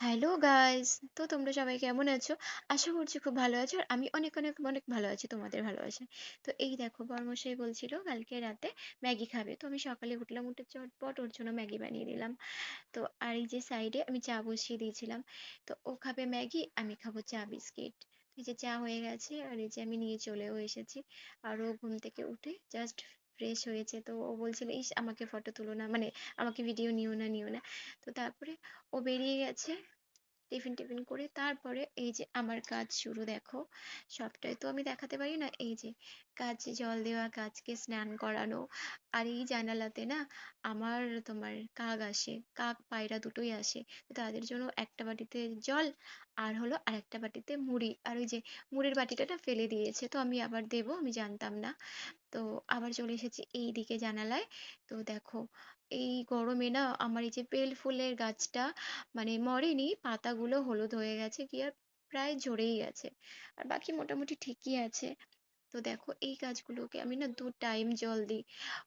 Hello guys তো তোমরা সবাই কেমন আছো? আশা করছি খুব ভালো আছো, আর আমি অনেক অনেক অনেক ভালো আছি, তোমাদের ভালোবাসায় তো এই দেখো, বর্মশাই বলছিল কালকে রাতে ম্যাগি খাবে। তো আমি সকালে উঠলাম, উঠে চটপট ওর জন্য ম্যাগি বানিয়ে দিলাম। তো আর এই যে সাইডে আমি চা বসিয়ে দিয়েছিলাম। তো ও খাবে ম্যাগি, আমি খাব চা বিস্কিট। এই যে চা হয়ে গেছে, আর এই যে আমি নিয়ে চলেও এসেছি। আর ও ঘুম থেকে উঠে জাস্ট ফ্রেশ হয়েছে। তো ও বলছিল, ইস, আমাকে ফটো তুলো না। মানে আমাকে ভিডিও নিও না নিও না। তো তারপরে ও বেরিয়ে গেছে। টিফিন টিফিন করে তারপরে এই যে আমার কাজ শুরু দেখো। সবটাই তো আমি দেখাতে পারি না। এই যে গাছে জল দেওয়া, গাছকে স্নান করানো আর এই জানালাতে না আমার তোমার কাক আসে। কাক পায়রা দুটোই আসে। তাদের জন্য একটা বাটিতে জল আর হলো আর একটা বাটিতে মুড়ি। আর ওই যে মুড়ির বাটিটা না ফেলে দিয়েছে। তো আমি আবার দেবো, আমি জানতাম না। তো আবার চলে এসেছি এই দিকে জানালায়। তো দেখো এই গরমে না আমার এই যে বেল ফুলের গাছটা মানে মরেনি, পাতাগুলো হলুদ হয়ে গেছে কি আর প্রায় ঝরেই গেছে আর বাকি মোটামুটি ঠিকই আছে। তো দেখো এই গাছগুলোকে আমি না দু টাইম জল দিই।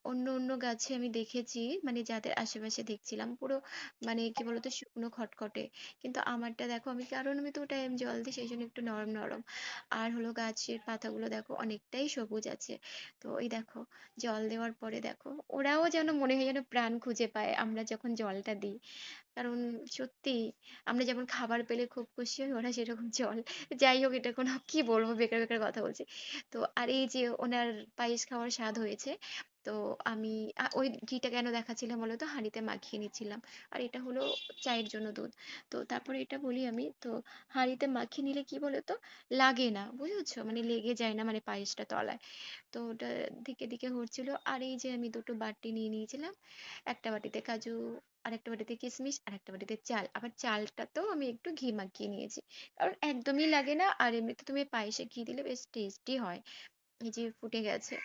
অন্য অন্য গাছে আমি দেখেছি মানে যাদের আশেপাশে দেখছিলাম, পুরো মানে কি বলতো, শুকনো, খটখটে। কিন্তু আমারটা দেখো, আমি কারণ আমি দু টাইম জল দিই সেই জন্য একটু নরম নরম। আর হলো গাছের পাতাগুলো দেখো, অনেকটাই সবুজ আছে। তো এই দেখো, জল দেওয়ার পরে দেখো, ওরাও যেন মনে হয় যেন প্রাণ খুঁজে পায়, আমরা যখন জলটা দিই। কারণ সত্যি আমরা যেমন খাবার পেলে খুব খুশি হই, ওরা সেরকম জল। যাই হোক, এটা কোনো কি বলব? বেকার বেকার কথা বলছি। তো আর এই যে ওনার পায়েস খাওয়ার স্বাদ হয়েছে তো আমি ওই ঘিটা কেন দেখাচ্ছিলাম বলতো? হাঁড়িতে মাখিয়ে নিচ্ছিলাম। আর এটা হলো চায়ের জন্য দুধ। তো তারপরে এটা বলি আমি, তো হাঁড়িতে মাখিয়ে নিলে কি বলতো? লাগে না, বুঝেছ? মানে লেগে যায় না মানে পায়েসটা তলায়। তো ওটা দিকে দিকে হচ্ছিল। আর এই যে আমি দুটো বাটি নিয়ে নিয়েছিলাম, একটা বাটিতে কাজু আর একটা বাটিতে কিশমিশ আর একটা বাটিতে চাল। আবার চালটাতেও আমি একটু ঘি মাখিয়ে নিয়েছি। কারণ একদমই লাগে না, আর এমনিতে তুমি পায়েসে ঘি দিলে বেশ টেস্টি হয়। এই যে ফুটে গেছে।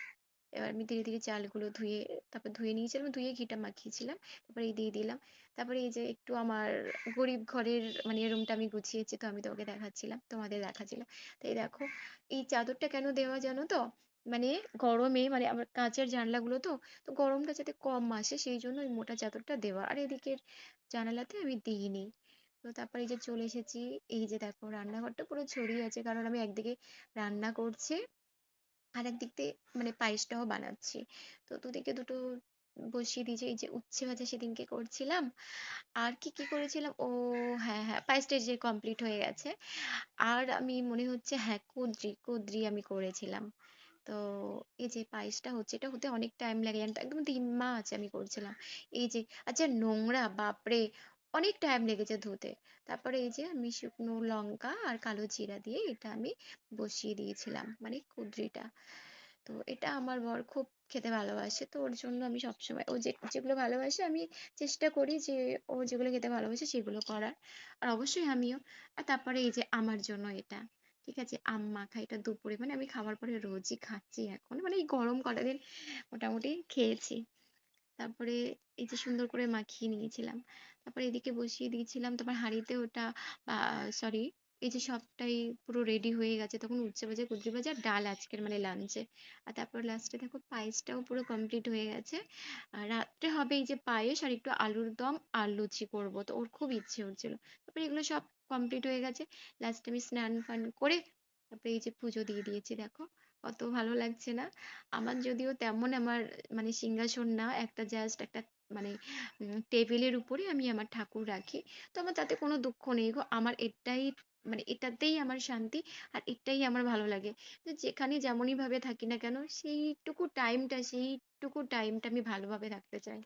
এবার আমি ধীরে ধীরে চালগুলো ধুয়ে, তারপর ধুয়ে নিয়েছিলাম ধুয়ে ঘিটা মাখিয়েছিলাম, তারপরে দিয়ে দিলাম। তারপরে এই যে একটু আমার গরিব ঘরের মানে রুমটা আমি গুছিয়েছি, তো আমি তোমাকে দেখাচ্ছিলাম, তোমাদের দেখাচ্ছিলাম। তো এই দেখো, এই চাদরটা কেন দেওয়া জানো তো? মানে গরমে মানে আমার কাঁচের জানলাগুলো তো তো গরমটা যাতে কম আসে সেই জন্য ওই মোটা চাদরটা দেওয়া। আর এদিকের জানালাতে আমি দিইনি। তো তারপরে এই যে চলে এসেছি, এই যে দেখো রান্নাঘরটা পুরো ছড়িয়ে আছে, কারণ আমি একদিকে রান্না করছি আর একদিক দিয়ে মানে পায়েসটাও বানাচ্ছি। তো দুদিকে দুটো বসিয়ে দিয়েছি এই যে উচ্ছে ভাজা সেদিনকে করছিলাম। আর কি কি করেছিলাম? ও হ্যাঁ হ্যাঁ পায়েসটা যে কমপ্লিট হয়ে গেছে। আর আমি মনে হচ্ছে হ্যাঁ কুদ্রি কুদ্রি আমি করেছিলাম। তো এই যে পায়েসটা হচ্ছে, এটা হতে অনেক টাইম লাগে জানো একদম তিন মাস আমি করছিলাম। এই যে আচ্ছা নোংরা, বাপরে! অনেক টাইম লেগেছে ধুতে। তারপরে এই যে আমি শুকনো লঙ্কা আর কালো জিরা দিয়ে এটা আমি বসিয়ে দিয়েছিলাম মানে কুদ্রিটা। তো এটা আমার বর খুব খেতে ভালোবাসে, তো ওর জন্য আমি সবসময় ও যে, যেগুলো ভালোবাসে আমি চেষ্টা করি যে ও যেগুলো খেতে ভালোবাসে সেগুলো করার। আর অবশ্যই আমিও। আর তারপরে এই যে আমার জন্য এটা, ঠিক আছে? আম মাখা এটা দুপুরে মানে আমি খাওয়ার পরে রোজই খাচ্ছি এখন। মানে এই গরম কটা দিন মোটামুটি খেয়েছি। তারপরে এই যে সুন্দর করে মাখিয়ে নিয়েছিলাম। তারপরে এদিকে বসিয়ে দিয়েছিলাম তারপর হাঁড়িতে ওটা বা সরি এই যে সবটাই পুরো রেডি হয়ে গেছে, তখন উচ্ছে ভাজা, কুঁদরি ভাজা ডাল আজকের মানে লাঞ্চে আর তারপর লাস্টে দেখো পায়েসটাও পুরো কমপ্লিট হয়ে গেছে। আর রাত্রে হবে এই যে পায়েস আর একটু আলুর দম, আর লুচি করব, তো ওর খুব ইচ্ছে হচ্ছিল। তারপরে এগুলো সব কমপ্লিট হয়ে গেছে। লাস্টে আমি স্নান ফান করে তারপরে এই যে পুজো দিয়ে দিয়েছি, দেখো। কত ভালো লাগছে না। আমার যদিও তেমন আমার মানে সিংহাসন না, একটা জাস্ট একটা মানে টেবিলের উপরে আমি আমার ঠাকুর রাখি। তো আমার তাতে কোনো দুঃখ নেই গো। আমার এটাই মানে এটাতেই আমার শান্তি আর এটাই আমার ভালো লাগে। যেখানে যেমনই ভাবে থাকি না কেন, সেইটুকু টাইমটা সেইটুকু টাইমটা আমি ভালোভাবে থাকতে চাই।